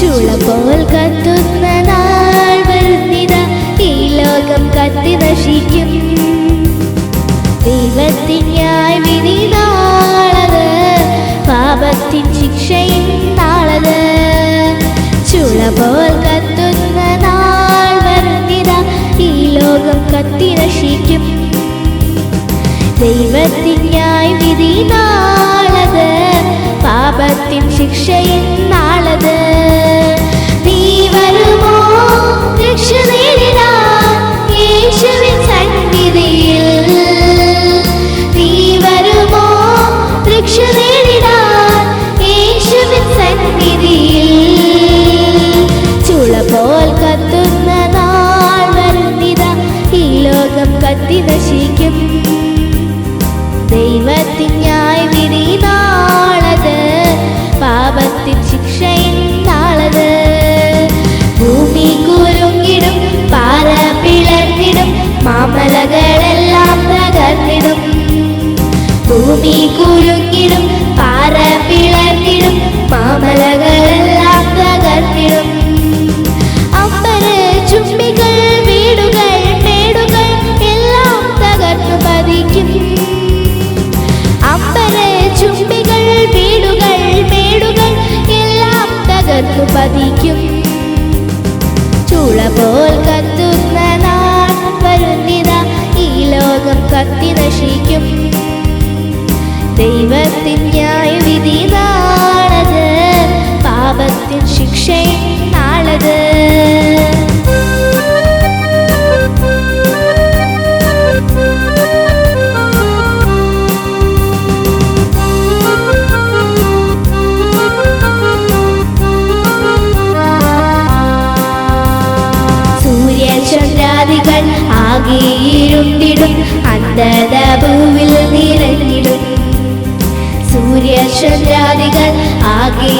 ചുള പോൽ കത്തുന്ന നാൾ വരുന്നിത ഈ ലോകം കത്തി നശിക്കും. ദൈവത്തിനായി വിധി നാളത് പാപത്തിൻ ശിക്ഷയും നാളത്. ചുള പോൽ കത്തുന്ന നാൾ വരുന്നിത ഈ ലോകം കത്തി നശിക്കും. ദൈവത്തിനായി വിധി നാളത് പാപത്തിൻ ശിക്ഷയും നാളത്. ലോകം കത്തി നശിക്കും. ദൈവത്തിനായി വിധി തകർന്നു പതിക്കും കത്തുന്ന നാൾ വരുന്നിത ഈ ലോകം കത്തി നശിക്കും. ദൈവത്തിനായി വിധി നാളത് പാപത്തിൻ സൂര്യചന്ദ്രാദികൾ ആകെയിരുണ്ടിടും അന്ധത ഭൂവിൽ നിറഞ്ഞിടും. സൂര്യചന്ദ്രാദികൾ ആകെയിരുണ്ടിടും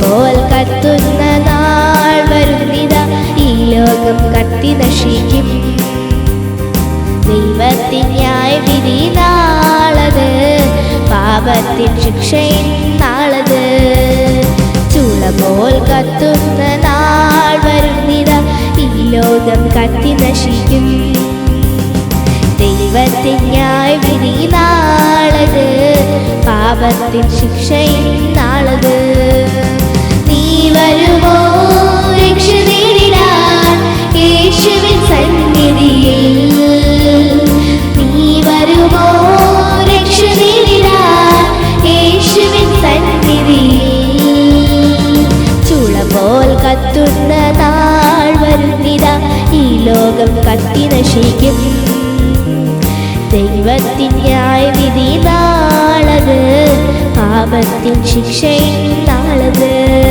പോൽ കത്തുന്ന നാൾ വരുന്നിത ഈ ലോകം കത്തി നശിക്കും. ദൈവത്തിനായി വിധി നാളത് പാപത്തിൻ ശിക്ഷയും നാളത്. ചൂള പോൽ കത്തുന്ന നാൾ വരുന്നിത ഈ ലോകം കത്തി നശിക്കും. ദൈവത്തിനായി വിധി നാളത് പാപത്തിൻ നാളത് ലോകം കത്തി നശിക്കും. ദൈവത്തിനായി വിധി നാളത് പാപത്തിൻ ശിക്ഷയും നാളത്.